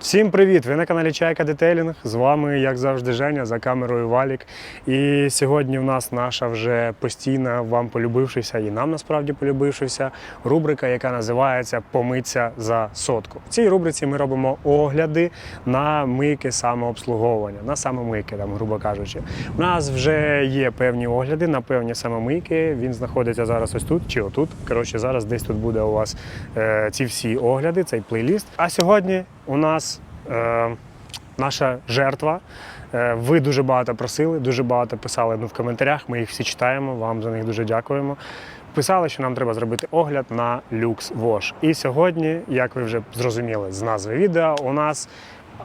Всім привіт! Ви на каналі Чайка Детейлінг. З вами, як завжди, Женя за камерою Валік. І сьогодні в нас наша вже постійна, вам полюбившися і нам насправді полюбившися рубрика, яка називається Помиться за сотку. В цій рубриці ми робимо огляди на мийки самообслуговування, на самомийки, там, грубо кажучи. У нас вже є певні огляди на певні самомийки. Він знаходиться зараз ось тут чи отут. Коротше, зараз десь тут буде у вас е, ці всі огляди, цей плейліст. А сьогодні у нас е, наша жертва. Е, ви дуже багато просили, дуже багато писали ну, в коментарях. Ми їх всі читаємо. Вам за них дуже дякуємо. Писали, що нам треба зробити огляд на люкс Вош. І сьогодні, як ви вже зрозуміли з назви відео, у нас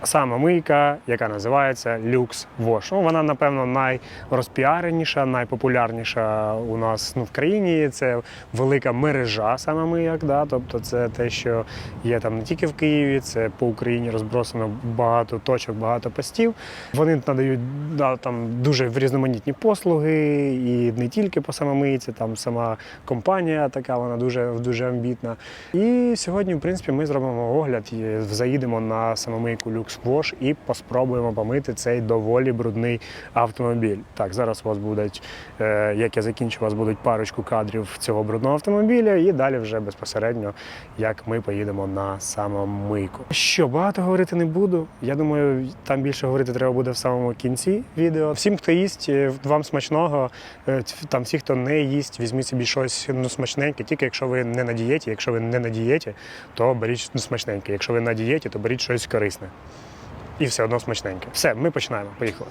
саме мийка, яка називається Lux Wash. Ну, вона, напевно, найрозпіареніша, найпопулярніша у нас ну, в країні. Це велика мережа саме мийок. Да? Тобто це те, що є там не тільки в Києві, це по Україні розбросано багато точок, багато постів. Вони надають да, там дуже різноманітні послуги, і не тільки по самомийці, там сама компанія така, вона дуже, дуже амбітна. І сьогодні, в принципі, ми зробимо огляд і заїдемо на самомийку Lux Wash і поспробуємо помити цей доволі брудний автомобіль. Так, зараз у вас будуть, е, як я закінчу, у вас будуть парочку кадрів цього брудного автомобіля, і далі вже безпосередньо, як ми поїдемо на самомийку. Що багато говорити не буду. Я думаю, там більше говорити треба буде в самому кінці відео. Всім, хто їсть, е, вам смачного. Е, Там всі, хто не їсть, візьміть собі щось ну, смачненьке. Тільки якщо ви не на дієті. Якщо ви не на дієті, то беріть ну, смачненьке. Якщо ви на дієті, то беріть щось корисне. І все одно смачненьке. Все, ми починаємо. Поїхали.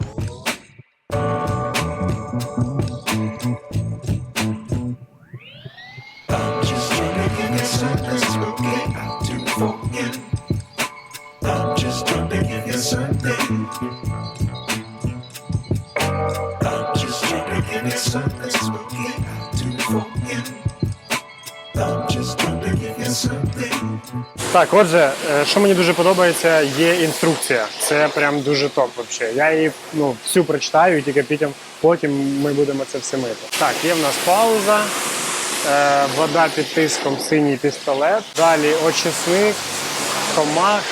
Just Так, отже, е, що мені дуже подобається, є інструкція. Це прям дуже топ. Вообще. Я її ну, всю прочитаю, і тільки потім, потім ми будемо це все мити. Так, є в нас пауза, е, вода під тиском, синій пістолет. Далі очисник, комах,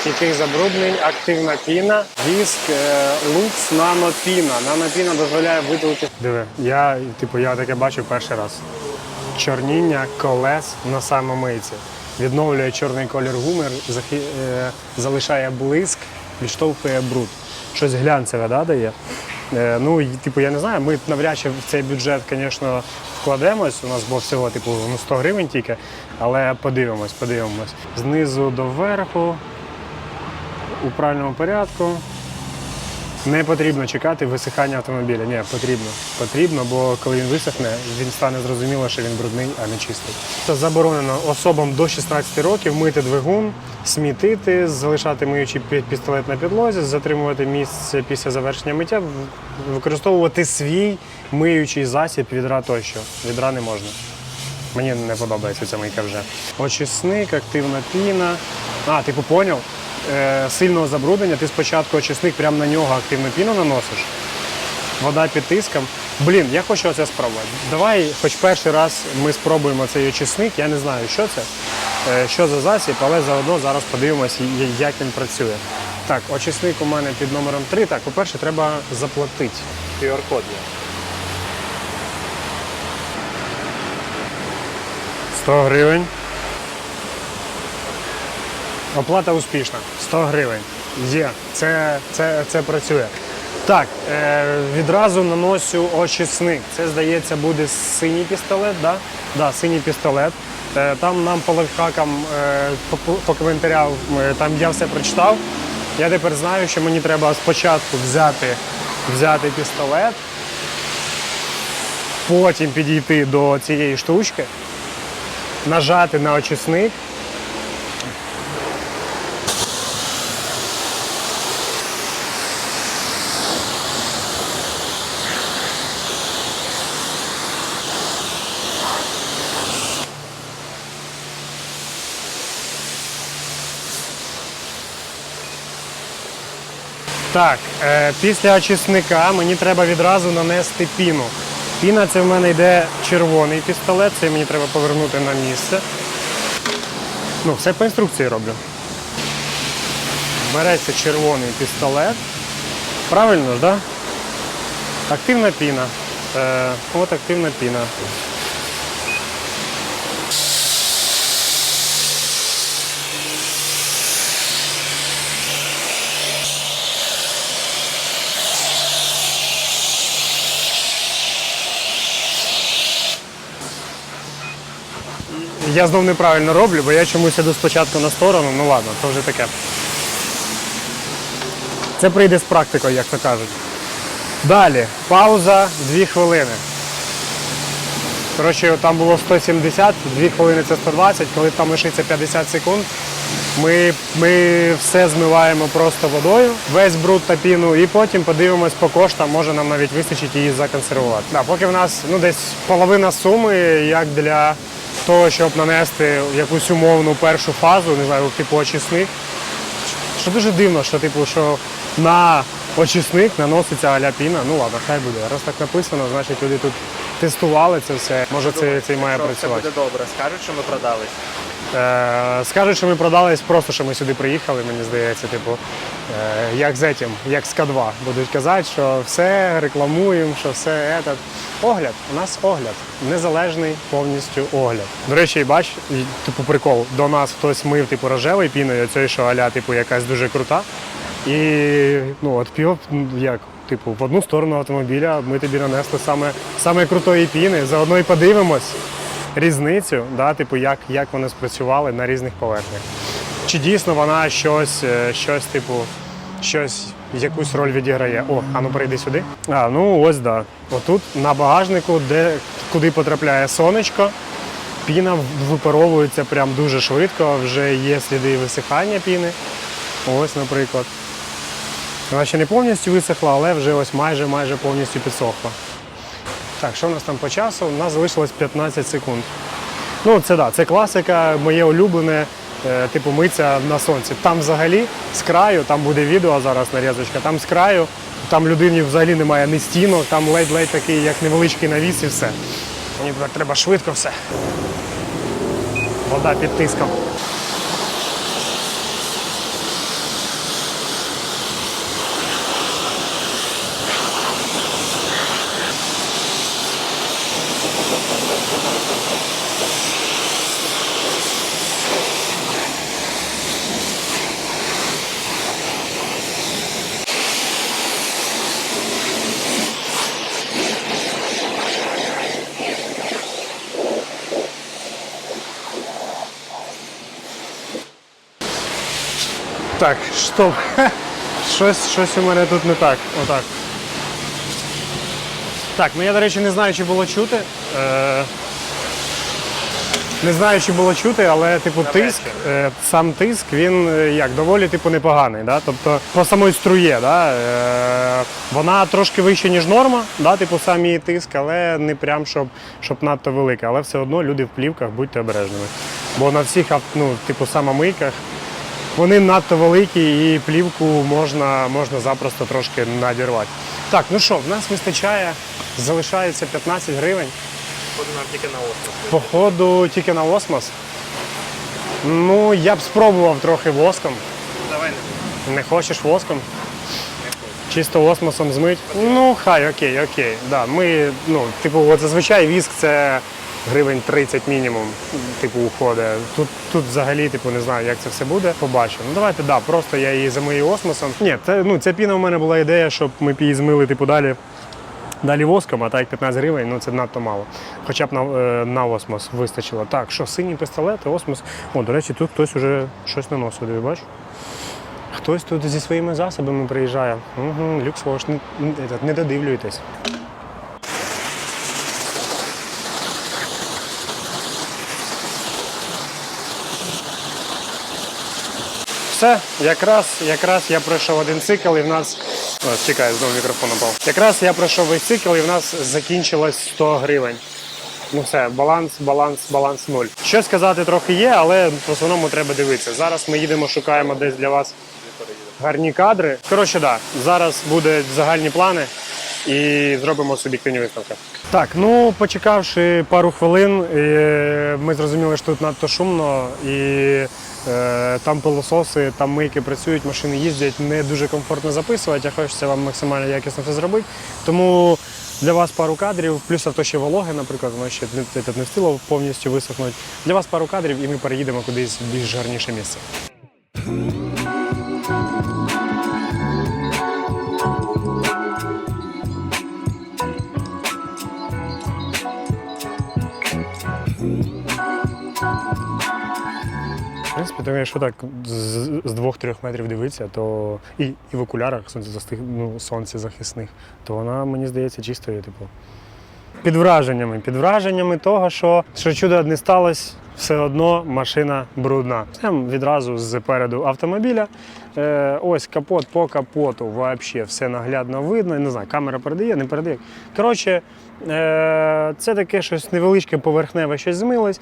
стійких забруднень, активна піна, віск, е, лукс, нанопіна. Нанопіна дозволяє видалити. Диви, я, типу, я таке бачу перший раз чорніння колес на самомийці. Відновлює чорний колір гумер, захи- е, залишає блиск, відштовхує бруд. Щось глянцеве да, дає. Е, ну, типу, я не знаю, ми навряд чи в цей бюджет, звісно, вкладемось. У нас було всього типу, ну, 100 гривень тільки, але подивимось, подивимось. Знизу до верху, у правильному порядку. Не потрібно чекати висихання автомобіля. Ні, потрібно. Потрібно, бо коли він висохне, він стане зрозуміло, що він брудний, а не чистий. Це заборонено особам до 16 років мити двигун, смітити, залишати миючий пі- пістолет на підлозі, затримувати місце після завершення миття, використовувати свій миючий засіб відра тощо. Відра не можна. Мені не подобається ця мийка вже. Очисник, активна піна. А, типу поняв? Е, сильного забруднення, ти спочатку очисник прямо на нього активну піну наносиш. Вода під тиском. Блін, я хочу оце спробувати. Давай, хоч перший раз ми спробуємо цей очисник. Я не знаю, що це, е, що за засіб, але заодно зараз подивимося, як він працює. Так, очисник у мене під номером 3. Так, по-перше, треба заплатити. QR-код є. 100 гривень. Оплата успішна. 100 гривень. Є. Це, це, це працює. Так, е, відразу наносю очисник. Це, здається, буде синій пістолет, да? Да, синій пістолет. Е, там нам по лайфхакам, е, по, по коментарям, е, там я все прочитав. Я тепер знаю, що мені треба спочатку взяти, взяти пістолет, потім підійти до цієї штучки, нажати на очисник. Так, е, після очисника мені треба відразу нанести піну. Піна це в мене йде червоний пістолет, це мені треба повернути на місце. Ну, все по інструкції роблю. береться червоний пістолет. Правильно ж, так? Активна піна. Е, от активна піна. Я знов неправильно роблю, бо я чомусь іду спочатку на сторону, ну ладно, то вже таке. Це прийде з практикою, як то кажуть. Далі, пауза 2 хвилини. Коротше, там було 170, 2 хвилини це 120, коли там лишиться 50 секунд, ми, ми все змиваємо просто водою, весь бруд та піну, і потім подивимось по коштам, може нам навіть вистачить її законсервувати. Да, поки в нас ну, десь половина суми, як для того, щоб нанести якусь умовну першу фазу, не знаю, типу очисник. Що дуже дивно, що типу, що на очисник наноситься аля піна. Ну ладно, хай буде. Раз так написано, значить люди тут тестували це все. Може це, це і має працювати. буде добре. Скажуть, що ми продались. Е, скажуть, що ми продались просто, що ми сюди приїхали, мені здається, типу, е, як з етім, як з К2. Будуть казати, що все рекламуємо, що все етат. Огляд, у нас огляд. Незалежний повністю огляд. До речі, бач, і, типу прикол, до нас хтось мив типу рожевий піною, оцей, що аля, типу, якась дуже крута. І ну, от пів, ну, як, типу, в одну сторону автомобіля ми тобі нанесли саме, саме крутої піни. Заодно і подивимось різницю, да, типу, як, як вони спрацювали на різних поверхнях. Чи дійсно вона щось, е, щось, типу, щось, якусь роль відіграє. О, а ну прийди сюди. А, ну ось да. Отут на багажнику, де куди потрапляє сонечко, піна випаровується прям дуже швидко, вже є сліди висихання піни. Ось, наприклад. Вона ще не повністю висохла, але вже ось майже майже повністю підсохла. Так, що у нас там по часу? У нас залишилось 15 секунд. Ну, це да, це класика, моє улюблене, е, типу миться на сонці. Там взагалі з краю, там буде відео зараз нарізочка, там з краю, там людині взагалі немає ні стінок, там ледь-ледь такий, як невеличкий навіс і все. Мені так треба швидко все. Вода під тиском. Так, стоп. Щось, щось у мене тут не так. Отак. Так, ну я, до речі, не знаю, чи було чути. Е, не знаю, чи було чути, але типу тиск, е, сам тиск, він е, як доволі типу непоганий. Да? Тобто по самої струє, да? е, вона трошки вища, ніж норма, да? типу сам її тиск, але не прям щоб, щоб надто велика. Але все одно люди в плівках будьте обережними. Бо на всіх ну, типу самомийках вони надто великі і плівку можна, можна запросто трошки надірвати. Так, ну що, в нас вистачає, залишається 15 гривень. Ходу нам тільки на остров. Походу тільки на осмос. Ну, я б спробував трохи воском. Давай не Не хочеш воском? Чисто осмосом змить. Ну, хай, окей, окей. Да, ми, ну, типу, от зазвичай віск це гривень 30 мінімум, типу, уходить. Тут, тут взагалі, типу, не знаю, як це все буде. Побачимо. Ну давайте, да, просто я її замию осмосом. Ні, це, ну, ця піна у мене була ідея, щоб ми її змили, типу, далі. Далі воском, а так 15 гривень, ну це надто мало. Хоча б на, е, на осмос вистачило. Так, що синій пістолет і осмос. О, до речі, тут хтось уже щось наносив, диви, бачиш? Хтось тут зі своїми засобами приїжджає. Угу, люкс не, не додивлюйтесь. Все, якраз, якраз я пройшов один цикл і в нас. О, чекай, знову мікрофон упав. Якраз я пройшов весь цикл і в нас закінчилось 100 гривень. Ну все, баланс, баланс, баланс нуль. Що сказати трохи є, але в основному треба дивитися. Зараз ми їдемо, шукаємо десь для вас гарні кадри. Коротше, да, зараз будуть загальні плани і зробимо суб'єктивні висновки. Так, ну почекавши пару хвилин, е, ми зрозуміли, що тут надто шумно і Там пилососи, там мийки працюють, машини їздять, не дуже комфортно записувати, а хочеться вам максимально якісно все зробити. Тому для вас пару кадрів, плюс авто ще вологе, наприклад, воно ще не встигло повністю висохнути. Для вас пару кадрів і ми переїдемо кудись в більш гарніше місце. Принципі, тому якщо так з, двох-трьох метрів дивитися, то і, і в окулярах сонцезастих, ну, сонцезахисних, то вона, мені здається, чистою, типу. Під враженнями, під враженнями того, що, що чудо не сталося, все одно машина брудна. Це відразу з переду автомобіля. Е, ось капот по капоту, взагалі все наглядно видно. Не знаю, камера передає, не передає. Коротше, е, це таке щось невеличке, поверхневе, щось змилось.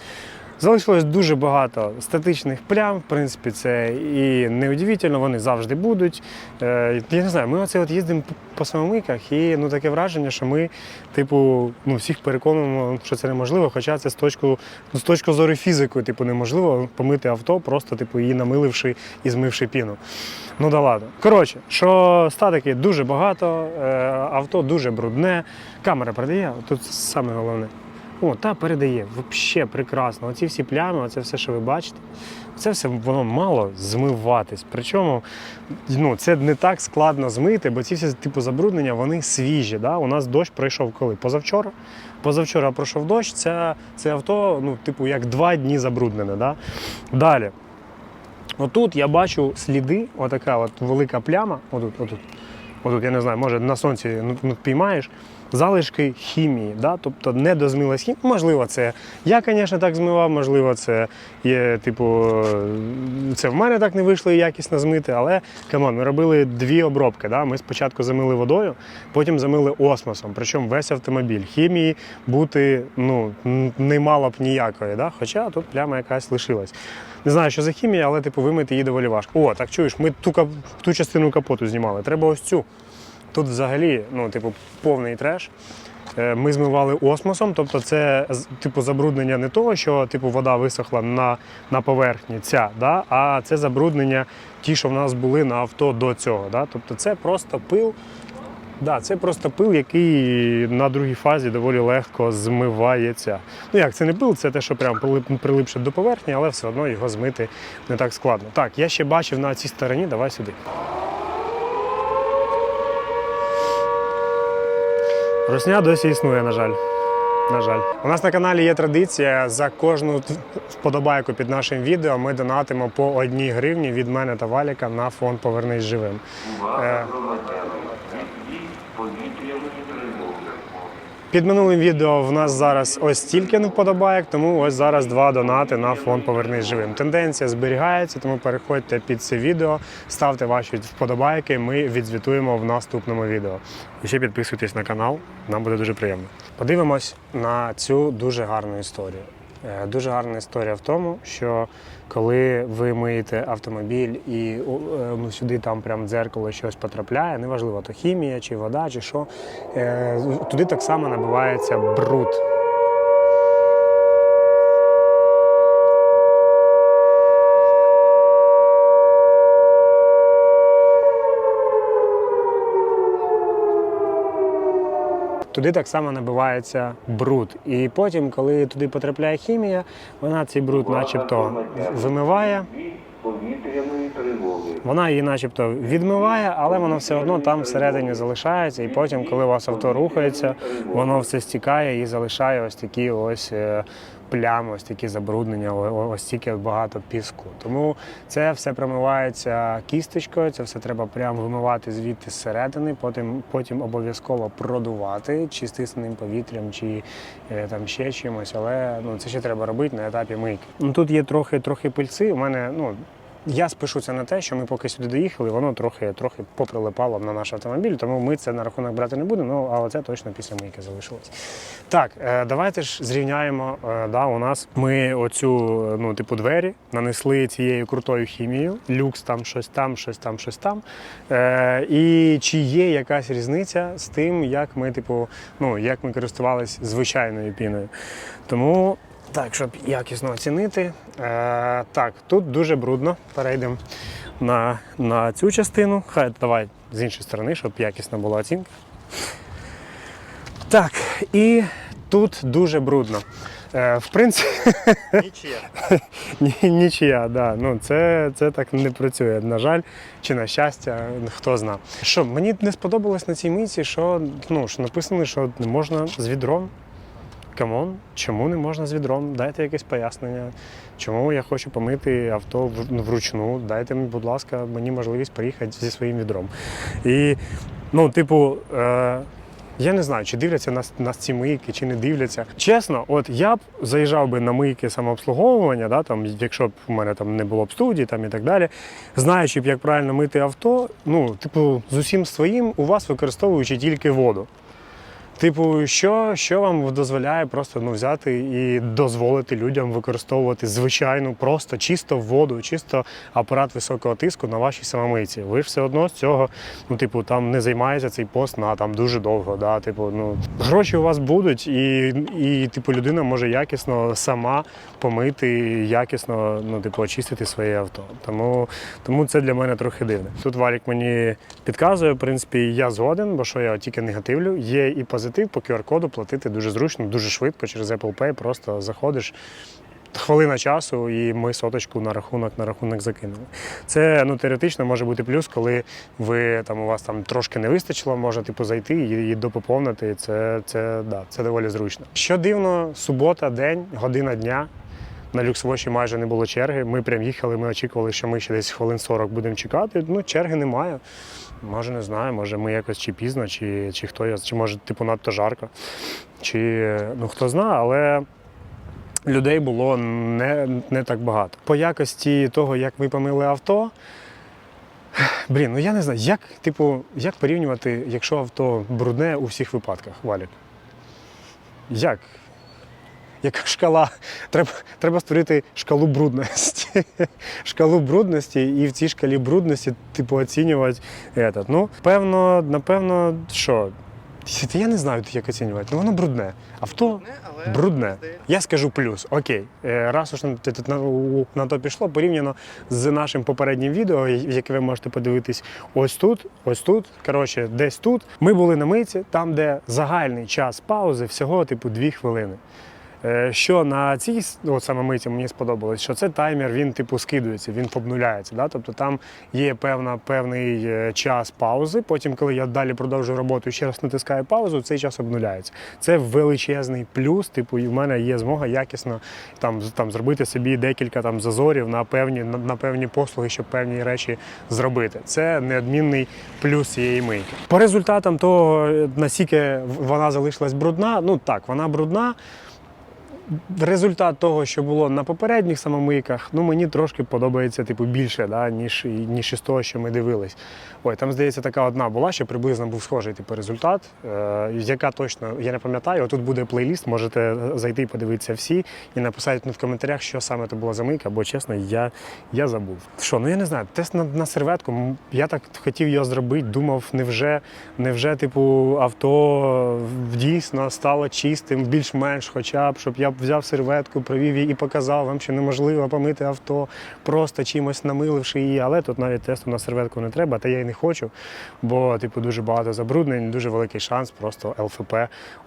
Залишилось дуже багато статичних плям. В принципі, це і неудивительно, вони завжди будуть. Е, я не знаю, ми оце от їздимо по- самомийках, і ну таке враження, що ми, типу, ну всіх переконуємо, що це неможливо. Хоча це з точки, з точки зору фізики, типу, неможливо помити авто, просто типу її намиливши і змивши піну. Ну да ладно. Коротше, що статики дуже багато, е, авто дуже брудне. Камера передає, тут саме головне. О, та передає, взагалі прекрасно. Оці всі плями, оце все, що ви бачите, це все воно мало змиватись. Причому ну, це не так складно змити, бо ці всі типу забруднення вони свіжі. Да? У нас дощ пройшов коли? Позавчора. Позавчора пройшов дощ, це, це авто, ну, типу, як два дні забруднене. Да? Далі. Отут я бачу сліди, отака от велика пляма. Отут, отут. Отут, я не знаю, може на сонці ну, ну, піймаєш. Залишки хімії, да? тобто не дозмилась хімія. Можливо, це я, звісно, так змивав, можливо, це є, типу, це в мене так не вийшло якісно змити, але камон, ми робили дві обробки. Да? Ми спочатку замили водою, потім замили осмосом. Причому весь автомобіль. Хімії бути ну, не мало б ніякої. Да? Хоча тут пляма якась лишилась. Не знаю, що за хімія, але типу вимити її доволі важко. О, так чуєш, ми ту, ту частину капоту знімали. Треба ось цю. Тут взагалі, ну, типу, повний треш. Е, Ми змивали осмосом, тобто це типу забруднення не того, що типу вода висохла на, на поверхні, ця, да? а це забруднення ті, що в нас були на авто до цього. Да? Тобто це просто пил. Да, це просто пил, який на другій фазі доволі легко змивається. Ну як, це не пил, це те, що прям прилипше до поверхні, але все одно його змити не так складно. Так, я ще бачив на цій стороні, давай сюди. Русня досі існує, на жаль. На жаль, у нас на каналі є традиція за кожну вподобайку під нашим відео. Ми донатимо по одній гривні від мене та Валіка на фонд Повернись живим. Е, Під минулим відео в нас зараз ось стільки вподобайок, тому ось зараз два донати на фонд Повернись живим. Тенденція зберігається, тому переходьте під це відео, ставте ваші вподобайки. Ми відзвітуємо в наступному відео. І ще підписуйтесь на канал, нам буде дуже приємно. Подивимось на цю дуже гарну історію. Е, Дуже гарна історія в тому, що коли ви миєте автомобіль і е, ну, сюди там прям дзеркало щось потрапляє, неважливо, то хімія чи вода, чи що, е, туди так само набивається бруд. Туди так само набивається бруд. І потім, коли туди потрапляє хімія, вона цей бруд начебто вимиває. Вона її начебто відмиває, але воно все одно там всередині залишається. І потім, коли у вас авто рухається, воно все стікає і залишає ось такі ось е, плями, ось такі забруднення, ось стільки багато піску. Тому це все промивається кісточкою, це все треба прямо вимивати звідти зсередини, потім, потім обов'язково продувати чи стисненим повітрям, чи е, там ще чимось. Але ну, це ще треба робити на етапі мийки. Ну, тут є трохи, трохи пильці. У мене ну, я спишу це на те, що ми поки сюди доїхали, воно трохи, трохи поприлипало на наш автомобіль, тому ми це на рахунок брати не будемо, ну але це точно після мийки залишилось. Так, е, давайте ж зрівняємо. е, Да, у нас ми оцю, ну, типу, двері нанесли цією крутою хімією, люкс там щось там, щось там, щось там. Е, і чи є якась різниця з тим, як ми, типу, ну, як ми користувалися звичайною піною. Тому Так, щоб якісно оцінити. Е, так, тут дуже брудно. Перейдемо на, на цю частину. Хай давай з іншої сторони, щоб якісна була оцінка. Так, і тут дуже брудно. Е, в принципі, Нічия. ні, нічия, да. ну, це, це так не працює. На жаль, чи на щастя, хто зна. Що мені не сподобалось на цій мийці, що, ну, що написано, що не можна з відром. Камон, чому не можна з відром? Дайте якесь пояснення. Чому я хочу помити авто ну, вручну? Дайте, будь ласка, мені можливість приїхати зі своїм відром. І, ну, типу, е, я не знаю, чи дивляться нас, нас ці мийки, чи не дивляться. Чесно, от я б заїжджав би на мийки самообслуговування, да, там, якщо б у мене там не було б студії там, і так далі, знаючи б, як правильно мити авто, ну, типу, з усім своїм у вас використовуючи тільки воду. Типу, що, що вам дозволяє просто ну, взяти і дозволити людям використовувати звичайну, просто чисто воду, чисто апарат високого тиску на вашій самомийці. Ви ж все одно з цього, ну, типу, там не займається цей пост на там дуже довго. Да? Типу, ну, гроші у вас будуть, і, і типу, людина може якісно сама помити, якісно ну, типу, очистити своє авто. Тому, тому це для мене трохи дивне. Тут Валік мені підказує, в принципі, я згоден, бо що я тільки негативлю. Є і позитив по QR-коду платити дуже зручно, дуже швидко через Apple Pay. Просто заходиш. Хвилина часу, і ми соточку на рахунок на рахунок закинули. Це ну теоретично може бути плюс, коли ви там у вас там трошки не вистачило, можна типу зайти і, і допоповнити. Це, це, да, це доволі зручно. Що дивно, субота, день, година дня. На люксвоші майже не було черги. Ми прям їхали, ми очікували, що ми ще десь хвилин 40 будемо чекати. Ну, черги немає. Може, не знаю, може ми якось чи пізно, чи, чи хто я, чи може, типу, надто жарко, чи ну хто знає, але людей було не, не так багато. По якості того, як ми помили авто. Блін, ну я не знаю, як, типу, як порівнювати, якщо авто брудне у всіх випадках, Валік? Як? Яка шкала? Треба, треба створити шкалу брудності. шкалу брудності, і в цій шкалі брудності, типу, оцінювати. Этот. Ну, певно, напевно, що? Я не знаю, як оцінювати. Ну воно брудне. Авто але брудне. Я скажу плюс. Окей, Е, раз уж на, то пішло, порівняно з нашим попереднім відео, яке ви можете подивитись ось тут, ось тут. Коротше, десь тут. Ми були на митці, там, де загальний час паузи всього типу 2 хвилини. Е, Що на цій от саме миті мені сподобалось, що це таймер, він типу скидується, він обнуляється. Да? Тобто там є певна, певний е, час паузи. Потім, коли я далі продовжую роботу і ще раз натискаю паузу, цей час обнуляється. Це величезний плюс. Типу, і в мене є змога якісно там, там зробити собі декілька там зазорів на певні на, на певні послуги, щоб певні речі зробити. Це неодмінний плюс цієї мийки. По результатам того, е, наскільки вона залишилась брудна, ну так, вона брудна. Результат того, що було на попередніх самомийках, ну мені трошки подобається типу більше, да, ніж, ніж із того, що ми дивились. Ой, там здається, така одна була, що приблизно був схожий типу, результат. Е, яка точно я не пам'ятаю. Тут буде плейліст, можете зайти і подивитися всі і написати ну, в коментарях, що саме це була за мийка, бо чесно, я, я забув. Що, ну я не знаю, тест на, на серветку. Я так хотів його зробити, думав, невже, невже типу, авто дійсно стало чистим, більш-менш, хоча б, щоб я взяв серветку, провів її і показав вам, що неможливо помити авто, просто чимось намиливши її. Але тут навіть тесту на серветку не треба, та я й не хочу, бо типу дуже багато забруднень, дуже великий шанс просто ЛФП,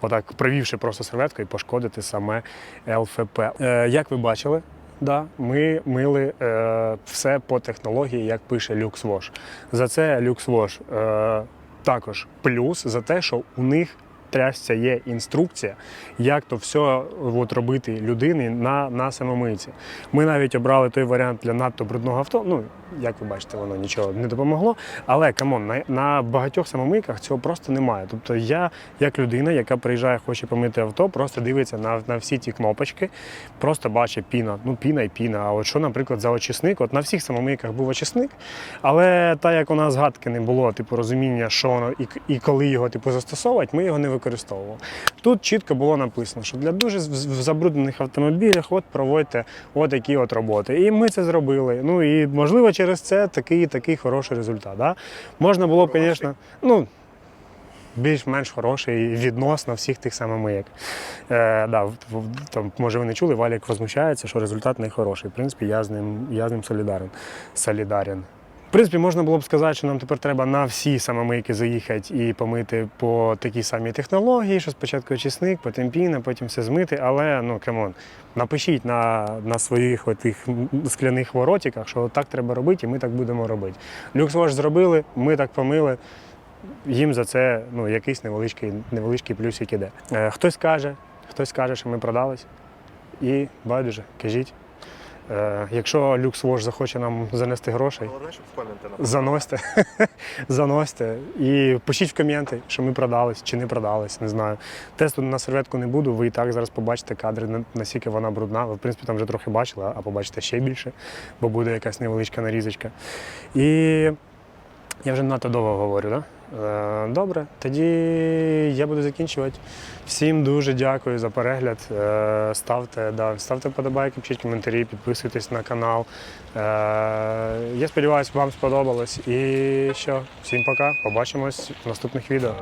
отак провівши просто серветку і пошкодити саме ЛФП. Е, як ви бачили? Да, ми мили е, все по технології, як пише LuxWash. За це LuxWash е, також плюс за те, що у них трясця є інструкція, як то все от, робити людині на, на самомийці. Ми навіть обрали той варіант для надто брудного авто. Ну, як ви бачите, воно нічого не допомогло. Але камон, на, на багатьох самомийках цього просто немає. Тобто я, як людина, яка приїжджає, хоче помити авто, просто дивиться на, на всі ті кнопочки, просто бачить піна. Ну, піна і піна. А от що, наприклад, за очисник? От на всіх самомийках був очисник, але так як у нас згадки не було, типу розуміння, що воно і, і коли його типу застосовувати, ми його не використовували. Тут чітко було написано, що для дуже забруднених автомобілях от проводьте от такі от роботи. І ми це зробили. Ну і можливо через це такий такий хороший результат. Да? Можна було б, звісно, ну. більш-менш хороший відносно всіх тих самомийок. Е, да, там, може, ви не чули, Валік возмущається, що результат не хороший. В принципі, я з ним, я з ним солідарен. солідарен. Принципі, можна було б сказати, що нам тепер треба на всі самомийки заїхати і помити по такій самій технології, що спочатку очисник, потім піна, потім все змити. Але ну камон, напишіть на, на своїх отих скляних воротиках, що так треба робити, і ми так будемо робити. Люксвош зробили, ми так помили. Їм за це ну, якийсь невеличкий, невеличкий плюсик іде. Е, хтось каже, хтось каже, що ми продались. І байдуже, кажіть. Е, якщо Люксвош захоче нам занести грошей, заносьте, заносьте і пишіть в коменти, що ми продались чи не продались, не знаю. Тесту на серветку не буду, ви і так зараз побачите кадри, наскільки вона брудна. Ви, в принципі, там вже трохи бачили, а побачите ще більше, бо буде якась невеличка нарізочка. І я вже надто довго говорю, так? Да? Е, Добре, тоді я буду закінчувати. Всім дуже дякую за перегляд. Е, Ставте, да, ставте подобайки, пишіть коментарі, підписуйтесь на канал. Е, Я сподіваюся, вам сподобалось. І що, всім пока. Побачимось в наступних відео.